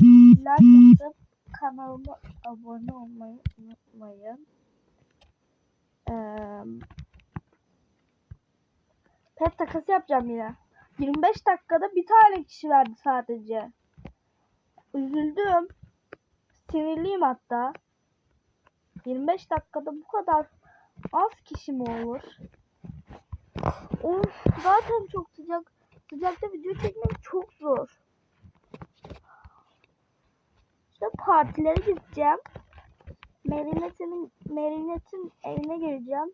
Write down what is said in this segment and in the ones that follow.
unutmayın. Like atıp kanalıma abone olmayı unutmayın. Ee, pet takası yapacağım yine. 25 dakikada bir tane kişi verdi sadece. Üzüldüm. Sinirliyim hatta. 25 dakikada bu kadar az kişi mi olur? Of, zaten çok sıcak. Sıcakta video çekmek çok zor. İşte partilere gideceğim. Merinet'in Merinet'in evine gireceğim.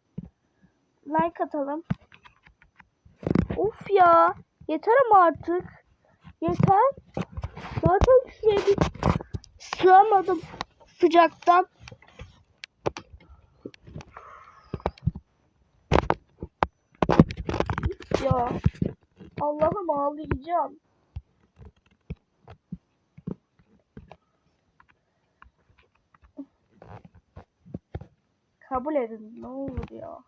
Like atalım. Of ya. Yeter ama artık. Yeter. Zaten bir sığamadım sıcaktan. Ya. Allah'ım ağlayacağım. Kabul edin ne olur ya.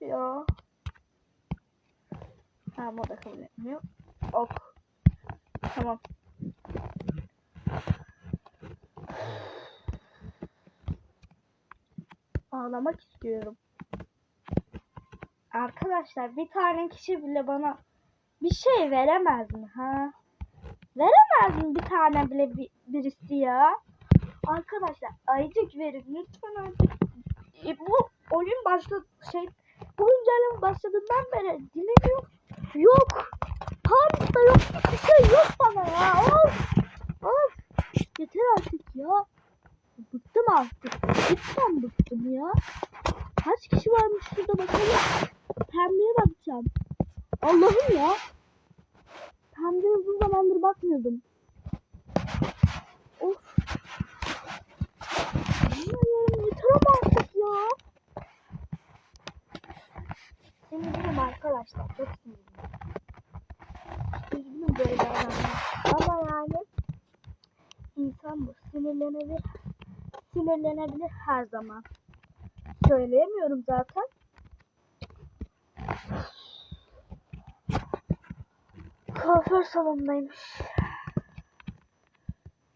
Ya. Tamam o da kabul etmiyor. Ok. Tamam. Ağlamak istiyorum. Arkadaşlar bir tane kişi bile bana bir şey veremez mi ha? Veremez mi bir tane bile bir, birisi ya? Arkadaşlar ayıcık verin lütfen artık. E, bu oyun başladı şey bu güncelleme başladığından beri dilim yok. Yok. Yok. Hiçbir şey yok bana ya. Of. Of. Yeter artık ya. Bıktım artık. Lütfen bıktım ya. Kaç kişi varmış şurada bakalım. Pembeye bakacağım. Allah'ım ya. Pembeye uzun zamandır bakmıyordum. Of. Bilmiyorum yeter artık ya. Sinirliyim arkadaşlar. Çok sinirliyim. Üzgünüm böyle adamlar. Ama yani insan bu. Sinirlenebilir. Sinirlenebilir her zaman. Söyleyemiyorum zaten. Kuaför salonundaymış.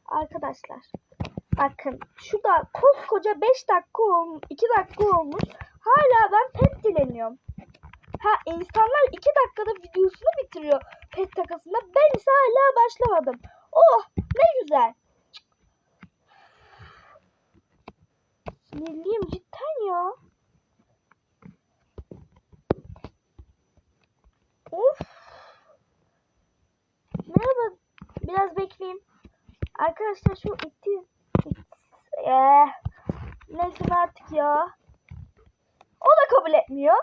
Arkadaşlar bakın şurada koskoca 5 dakika olmuş 2 dakika olmuş. Hala ben pet dileniyorum. Ha insanlar 2 dakikada videosunu bitiriyor pet takasında. Ben ise hala başlamadım. Oh ne güzel. Sinirliyim cidden ya. Of. Merhaba. Biraz bekleyeyim. Arkadaşlar şu iti... Eee. Neyse artık ya. O da kabul etmiyor.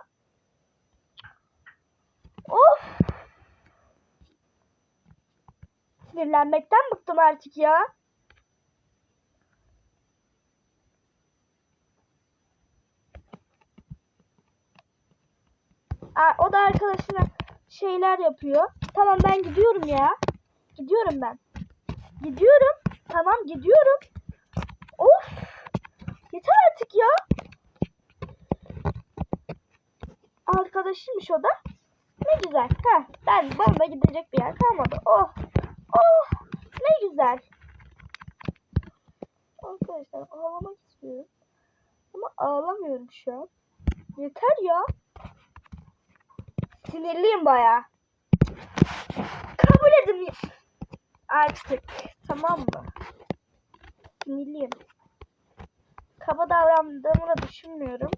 Of. Sinirlenmekten bıktım artık ya. Aa, o da arkadaşına şeyler yapıyor. Tamam ben gidiyorum ya. Gidiyorum ben. Gidiyorum. Tamam gidiyorum. Of. Yeter artık ya. Arkadaşıymış o da. Ne güzel. Ha, ben bana gidecek bir yer kalmadı. Oh. Oh. Ne güzel. Arkadaşlar ağlamak istiyorum. Ama ağlamıyorum şu an. Yeter ya. Sinirliyim baya. Kabul edin artık. Tamam mı? Sinirliyim. Kaba davrandığımı da düşünmüyorum.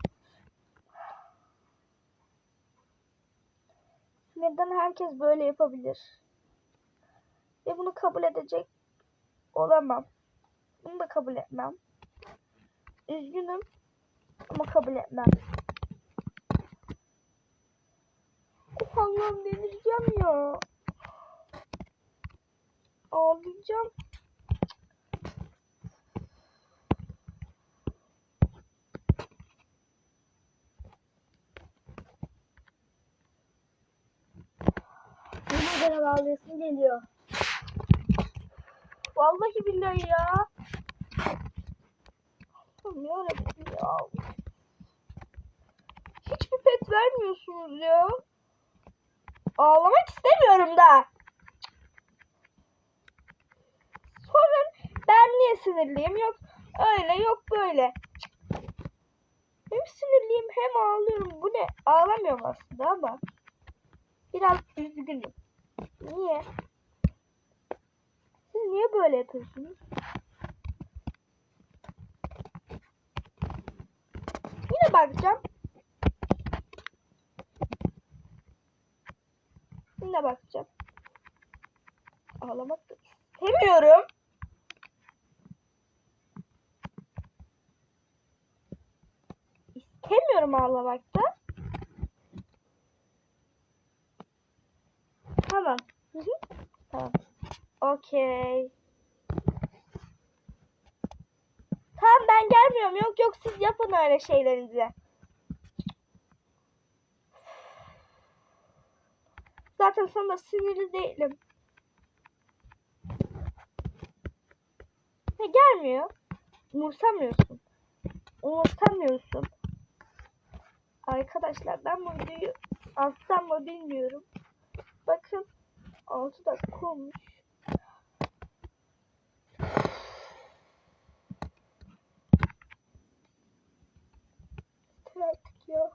Neden herkes böyle yapabilir? Ve bunu kabul edecek olamam. Bunu da kabul etmem. Üzgünüm ama kabul etmem. Of Allah'ım delireceğim ya. Ağlayacağım. kamera bağlıyorsun geliyor. Vallahi billahi ya. Ne öğretti ya. Hiçbir pet vermiyorsunuz ya. Ağlamak istemiyorum da. Sonra ben niye sinirliyim? Yok öyle yok böyle. Hem sinirliyim hem ağlıyorum. Bu ne? Ağlamıyorum aslında ama. Biraz üzgünüm. Niye? Siz niye böyle yapıyorsunuz? Yine bakacağım. Yine bakacağım. Ağlamak da istemiyorum. İstemiyorum ağlamakta. Tamam. Tamam. Okey. Tamam ben gelmiyorum. Yok yok siz yapın öyle şeylerinizi. Zaten sana sinirli değilim. Ne gelmiyor? Umursamıyorsun. Umursamıyorsun. Arkadaşlar ben bu videoyu atsam mı bilmiyorum. Bakın 6 dakika olmuş. Artık ya.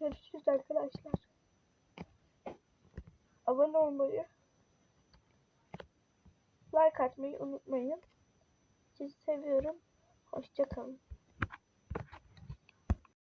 Görüşürüz arkadaşlar. Abone olmayı, like atmayı unutmayın. Sizi seviyorum. Hoşçakalın.